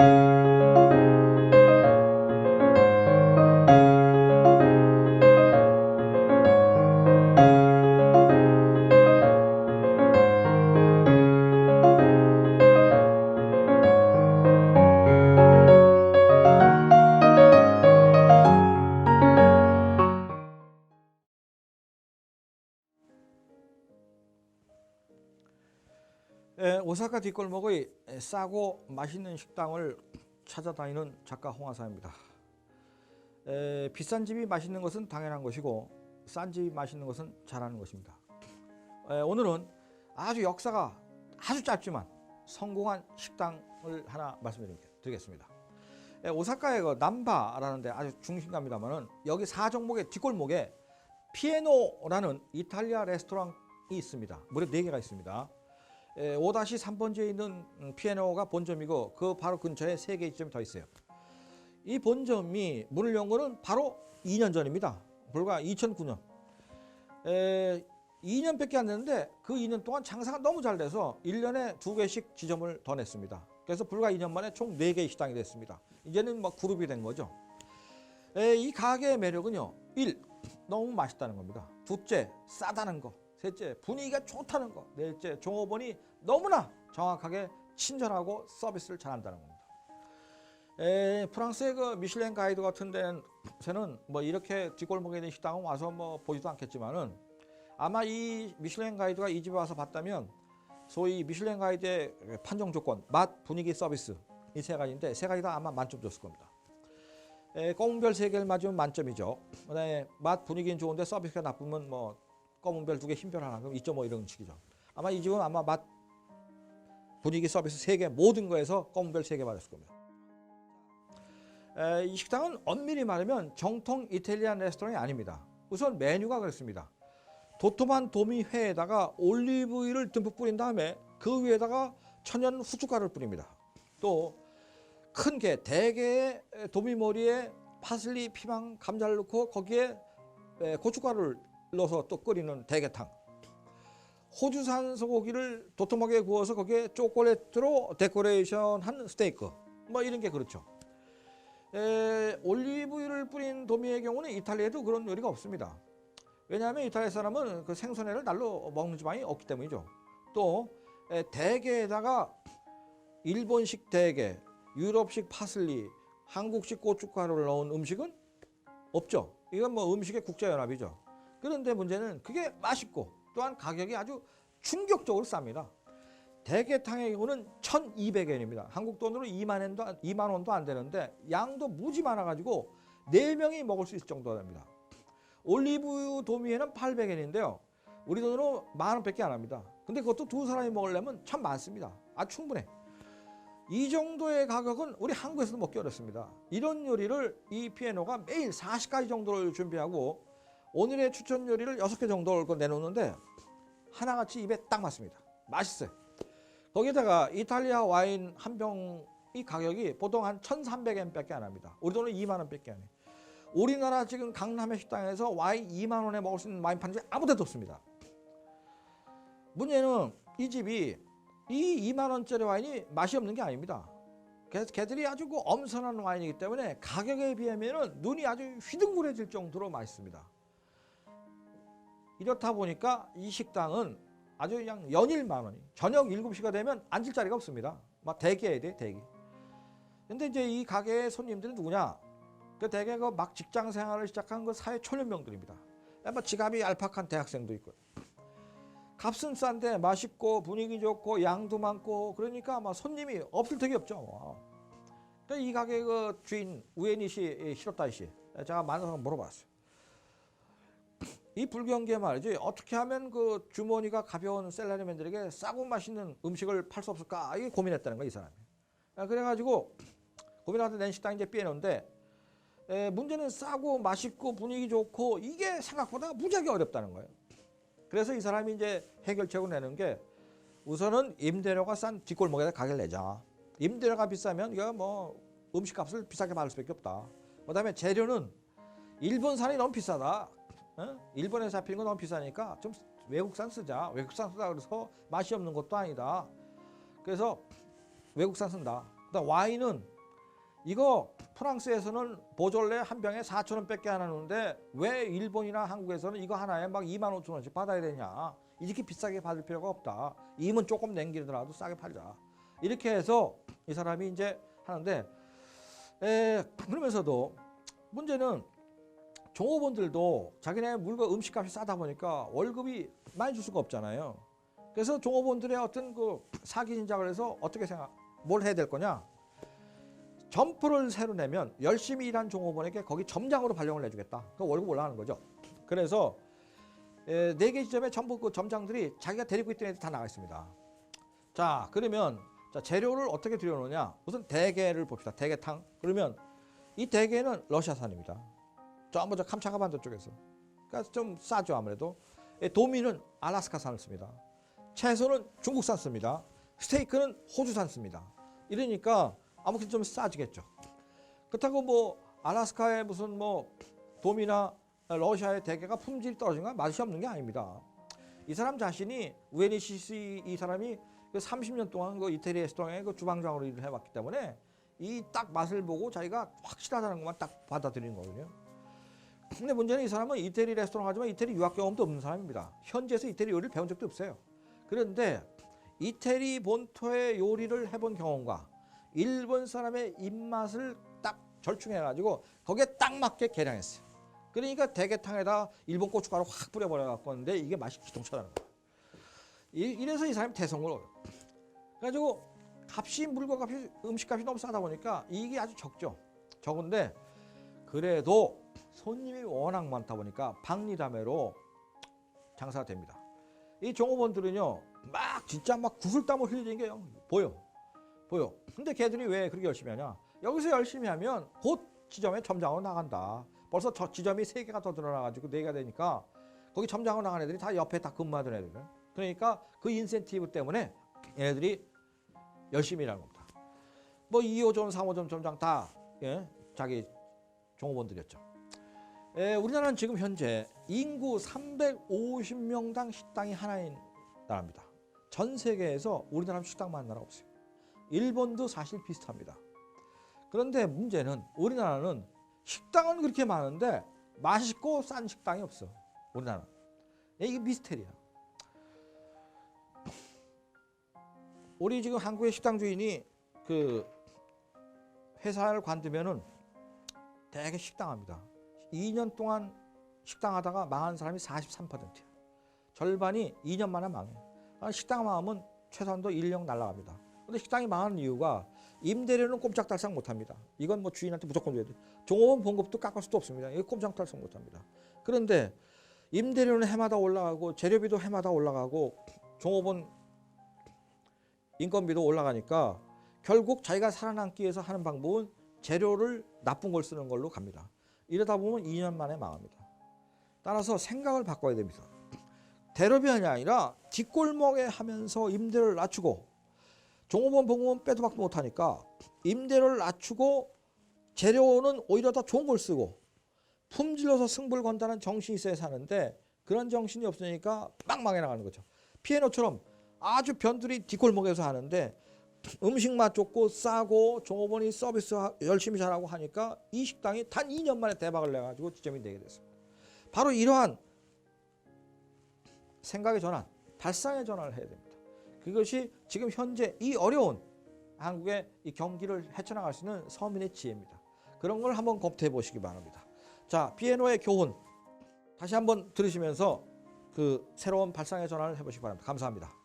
에, 오사카 뒷골목의 에, 싸고 맛있는 식당을 찾아다니는 작가 홍하사입니다. 에, 비싼 집이 맛있는 것은 당연한 것이고 싼 집이 맛있는 것은 잘하는 것입니다. 에, 오늘은 아주 역사가 아주 짧지만 성공한 식당을 하나 말씀드리겠습니다. 에, 오사카의 그 남바라는 데 아주 중심가입니다만은 여기 사종목의 뒷골목에 피에노라는 이탈리아 레스토랑이 있습니다. 무려 4개가 있습니다. 5-3번지에 있는 음, 피에노가 본점이고 그 바로 근처에 세 개의 점이 더 있어요. 이 본점이 문을 연 거는 바로 2년 전입니다. 불과 2009년. 에, 2년밖에 안 됐는데 그 2년 동안 장사가 너무 잘 돼서 1년에 두 개씩 지점을 더 냈습니다. 그래서 불과 2년 만에 총 4개의 식당이 됐습니다. 이제는 뭐 그룹이 된 거죠. 에, 이 가게의 매력은요. 1. 너무 맛있다는 겁니다. 둘째, 싸다는 거. 셋째, 분위기가 좋다는 거. 넷째, 종업원이 너무나 정확하게 친절하고 서비스를 잘한다는 겁니다. 에, 프랑스의 그 미슐랭 가이드 같은 데는 뭐 이렇게 뒷골목에 있는 식당은 와서 뭐 보지도 않겠지만은 아마 이 미슐랭 가이드가 이 집에 와서 봤다면 소위 미슐랭 가이드의 판정 조건, 맛, 분위기, 서비스 이 세 가지인데 세 가지 다 아마 만점 줬을 겁니다. 에, 검은별 세 개를 맞으면 만점이죠. 그다음에 맛, 분위기는 좋은데 서비스가 나쁘면 뭐 검은 별 두 개, 흰 별 하나 그럼 2.5 이런 식이죠. 아마 이 집은 아마 맛, 분위기, 서비스 세 개 모든 거에서 검은 별 세 개 받았을 겁니다. 에, 이 식당은 엄밀히 말하면 정통 이탈리안 레스토랑이 아닙니다. 우선 메뉴가 그렇습니다. 도톰한 도미회에다가 올리브유를 듬뿍 뿌린 다음에 그 위에다가 천연 후춧가루를 뿌립니다. 또 큰 게 대게의 도미머리에 파슬리, 피망, 감자를 넣고 거기에 에, 고춧가루를 넣어서 또 끓이는 대게탕. 호주산 소고기를 도톰하게 구워서 거기에 초콜릿으로 데코레이션한 스테이크. 뭐 이런 게 그렇죠. 에, 올리브유를 뿌린 도미의 경우는 이탈리아에도 그런 요리가 없습니다. 왜냐하면 이탈리아 사람은 그 생선회를 날로 먹는 지방이 없기 때문이죠. 또 에, 대게에다가 일본식 대게, 유럽식 파슬리, 한국식 고춧가루를 넣은 음식은 없죠. 이건 뭐 음식의 국제연합이죠. 그런데 문제는 그게 맛있고 또한 가격이 아주 충격적으로 쌉니다. 대게탕의 경우는 1,200엔입니다. 한국 돈으로 2만 원도 2만 원도 안 되는데 양도 무지 많아 가지고 4명이 먹을 수 있을 정도가 됩니다. 올리브유 도미에는 800엔인데요. 우리 돈으로 만 원밖에 안 합니다. 근데 그것도 두 사람이 먹으려면 참 많습니다. 아 충분해. 이 정도의 가격은 우리 한국에서도 먹기 어렵습니다. 이런 요리를 이 피에노가 매일 40가지 정도를 준비하고 오늘의 추천 요리를 6개 정도를 내놓는데 하나같이 입에 딱 맞습니다. 맛있어요. 거기다가 이탈리아 와인 한 병이 가격이 보통 한 1,300엔 밖에 안 합니다. 우리 돈은 2만 원 밖에 안 해요. 우리나라 지금 강남의 식당에서 와인 2만 원에 먹을 수 있는 와인 집 아무 데도 없습니다. 문제는 이 집이 이 2만 원짜리 와인이 맛이 없는 게 아닙니다. 걔들이 아주 그 엄선한 와인이기 때문에 가격에 비하면 눈이 아주 휘둥그레질 정도로 맛있습니다. 이렇다 보니까 이 식당은 아주 그냥 연일 만 원이 저녁 7시가 되면 앉을 자리가 없습니다. 막 대기해야 돼 대기. 근데 이제 이 가게의 손님들은 누구냐? 그 대개 그막 직장 생활을 시작한 그 사회 초년명들입니다. 뭐 지갑이 얄팍한 대학생도 있고. 값은 싼데 맛있고 분위기 좋고 양도 많고 그러니까 아마 손님이 없을 턱이 없죠. 그러니까 이 가게 그 주인 우엔이 씨, 히로타 씨, 제가 만나서 물어봤어요. 이 불경기에 말이지 어떻게 하면 그 주머니가 가벼운 셀러리맨들에게 싸고 맛있는 음식을 팔 수 없을까 이게 고민했다는 거야 이 사람이. 아, 그래가지고 고민하다 낸 식당 이제 삐에놓은데 에, 문제는 싸고 맛있고 분위기 좋고 이게 생각보다 무지하게 어렵다는 거예요. 그래서 이 사람이 이제 해결책을 내는 게 우선은 임대료가 싼 뒷골목에다 가게를 내자. 임대료가 비싸면 이거 뭐 음식값을 비싸게 받을 수밖에 없다. 그 다음에 재료는 일본산이 너무 비싸다. 어? 일본에서 잡히는 건 너무 비싸니까 좀 외국산 쓰자. 외국산 쓰자 그래서 맛이 없는 것도 아니다. 그래서 외국산 쓴다. 그다음 와인은 이거 프랑스에서는 보졸레 한 병에 4천 원 밖에 안 하는데 왜 일본이나 한국에서는 이거 하나에 막 2만 5천 원씩 받아야 되냐? 이렇게 비싸게 받을 필요가 없다. 임은 조금 남기더라도 싸게 팔자. 이렇게 해서 이 사람이 이제 하는데 에, 그러면서도 문제는 종업원들도 자기네 물건 음식값이 싸다 보니까 월급이 많이 줄 수가 없잖아요. 그래서 종업원들의 어떤 그 사기 진작을 해서 어떻게 생각, 뭘 해야 될 거냐? 점포를 새로 내면 열심히 일한 종업원에게 거기 점장으로 발령을 내주겠다. 그 월급 올라가는 거죠. 그래서 네 개 지점에 전부 그 점장들이 자기가 데리고 있던 애들 다 나가 있습니다. 자, 그러면 자, 재료를 어떻게 들여놓느냐? 우선 대게를 봅시다. 대게탕. 그러면 이 대게는 러시아산입니다. 저 캄차카 반도 쪽에서. 그러니까 좀 싸죠 아무래도. 예, 도미는 알라스카산을 씁니다. 채소는 중국산 씁니다. 스테이크는 호주산 씁니다. 이러니까 아무튼 좀 싸지겠죠. 그렇다고 뭐 알라스카의 무슨 뭐 도미나 러시아의 대게가 품질이 떨어진 건 맛이 없는 게 아닙니다. 이 사람 자신이 우에니시스 이 사람이 그 30년 동안 그 이태리 레스토랑의 그 주방장으로 일을 해왔기 때문에 이 딱 맛을 보고 자기가 확실하다는 것만 딱 받아들이는 거거든요. 근데 문제는 이 사람은 이태리 레스토랑 하지만 이태리 유학 경험도 없는 사람입니다. 현지에서 이태리 요리를 배운 적도 없어요. 그런데 이태리 본토의 요리를 해본 경험과 일본 사람의 입맛을 딱 절충해가지고 거기에 딱 맞게 개량했어요. 그러니까 대게탕에다 일본 고춧가루 확 뿌려버려갖고 하는데 이게 맛이 기똥차다는 거예요. 이- 이래서 이 사람이 대성을 얻어요. 그래가지고 값이 물건값이 음식값이 너무 싸다 보니까 이익이 아주 적죠. 적은데 그래도 손님이 워낙 많다 보니까 박리담회로 장사가 됩니다. 이 종업원들은요 막 진짜 막 구슬땀을 흘리는 게 보여 보여. 근데 걔들이 왜 그렇게 열심히 하냐? 여기서 열심히 하면 곧 지점에 점장으로 나간다. 벌써 저 지점이 세 개가 더 늘어나가지고 네 개가 되니까 거기 점장으로 나간 애들이 다 옆에 다 근무하던 애들. 그러니까 그 인센티브 때문에 얘네들이 열심히 일하는 겁니다. 뭐 2호점, 3호점 점장 다 예, 자기 종업원들이었죠. 에, 우리나라는 지금 현재 인구 350명당 식당이 하나인 나라입니다. 전 세계에서 우리나라 식당만 나라 없어요. 일본도 사실 비슷합니다. 그런데 문제는 우리나라는 식당은 그렇게 많은데 맛있고 싼 식당이 없어. 우리나라. 이게 미스테리야. 우리 지금 한국의 식당 주인이 그 회사를 관두면은 되게 식당합니다. 2년 동안 식당하다가 망한 사람이 43%야. 절반이 2년 만에 망해. 아, 식당 망하면 최소한도 1년 날라갑니다. 근데 식당이 망하는 이유가 임대료는 꼼짝달싹 못합니다. 이건 뭐 주인한테 무조건 줘야 돼. 종업원 봉급도 깎을 수도 없습니다. 이거 꼼짝달싹 못합니다. 그런데 임대료는 해마다 올라가고 재료비도 해마다 올라가고 종업원 인건비도 올라가니까 결국 자기가 살아남기 위해서 하는 방법은 재료를 나쁜 걸 쓰는 걸로 갑니다. 이러다 보면 2년 만에 망합니다. 따라서 생각을 바꿔야 됩니다. 대로변이 아니라 뒷골목에 하면서 임대료를 낮추고 종업원 봉급은 빼도 박도 못하니까 임대료를 낮추고 재료는 오히려 더 좋은 걸 쓰고 품질로서 승부를 건다는 정신이 있어야 사는데 그런 정신이 없으니까 막 망해 나가는 거죠. 피에노처럼 아주 변두리 뒷골목에서 하는데 음식 맛 좋고 싸고 종업원이 서비스 하- 열심히 잘하고 하니까 이 식당이 단 2년 만에 대박을 내가지고 지점이 되게 됐습니다. 바로 이러한 생각의 전환, 발상의 전환을 해야 됩니다. 그것이 지금 현재 이 어려운 한국의 이 경기를 헤쳐나갈 수 있는 서민의 지혜입니다. 그런 걸 한번 검토해 보시기 바랍니다. 자, 비에노의 교훈 다시 한번 들으시면서 그 새로운 발상의 전환을 해보시기 바랍니다. 감사합니다.